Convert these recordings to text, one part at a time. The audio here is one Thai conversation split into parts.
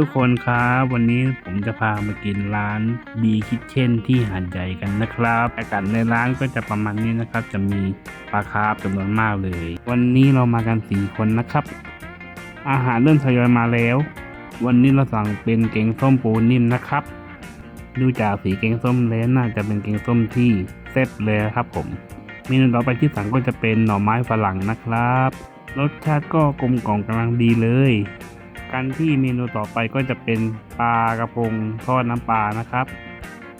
ทุกคนครับวันนี้ผมจะพามากินร้านบีคิทเช่นที่หาดใหญ่กันนะครับอากาศในร้านก็จะประมาณนี้นะครับ จะมีปลาคาร์ฟจำนวนมากเลย วันนี้เรามากันสี่คนนะครับ อาหารเริ่มทยอยมาแล้ว วันนี้เราสั่งเป็นแกงส้มปูนิ่มนะครับ ดูจากสีแกงส้มแล้วน่าจะเป็นแกงส้มที่เซ็ตเลยครับผมเมนูต่อไปที่สั่งก็จะเป็นหน่อไม้ฝรั่งนะครับ รสชาติก็กลมกล่อมกำลังดีเลย การที่เมนูต่อไปก็จะเป็นปลากระพงทอดน้ำปลานะครับ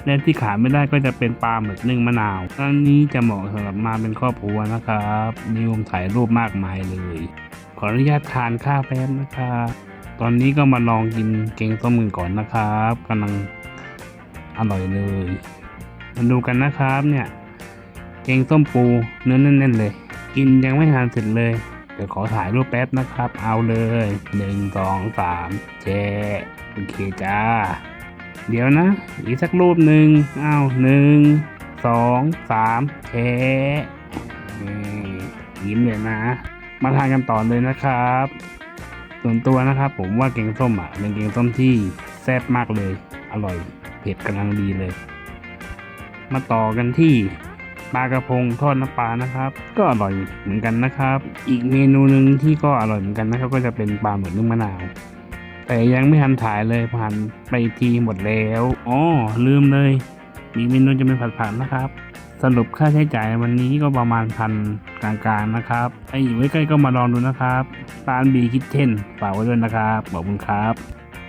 และที่ขาดไม่ได้ก็จะเป็นปลาหมึกนึ่งมะนาวร้านนี้จะเหมาะสำหรับมาเป็นครอบครัวนะครับมีมุมถ่ายรูปมากมายเลย ขออนุญาตทานข้าวแป๊บนะครับตอนนี้ก็มาลองกินเกงส้มมือก่อนนะครับกำลังอร่อยเลยมาดูกันนะครับเนี่ยแกงส้มปูเนื้อแน่นๆเลย กินยังไม่ทานเสร็จเลย เดี๋ยวขอถ่ายรูปแป๊บนะครับ เอาเลยหนึ่งสองสามแชร์โอเคจ้า เดี๋ยวนะ อีกสักรูปหนึ่งอ้าวหนึ่งสองสามแช่ยิ้มเลยนะ มาทานกันต่อเลยนะครับ ส่วนตัวนะครับ ผมว่าแกงส้มอะเป็นแกงส้มที่แซ่บมากเลย อร่อย เผ็ดกำลังดีเลย มาต่อกันที่ ปลากระพงทอดน้ำปลานะครับ ก็อร่อยเหมือนกันนะครับ อีกเมนูหนึ่งที่ก็อร่อยเหมือนกันนะครับ ก็จะเป็นปลาหมึกนึ่งมะนาว แต่ยังไม่ทันถ่ายเลยผ่านไปทีหมดแล้วอ๋อลืมเลย มีเมนูจะเป็นผัดผักนะครับ สรุปค่าใช้จ่ายวันนี้ก็ประมาณพันกลางๆนะครับใครอยู่ใกล้ๆก็มาลองดูนะครับร้านบีคิทเช่นฝากไว้ด้วยนะครับขอบคุณครับ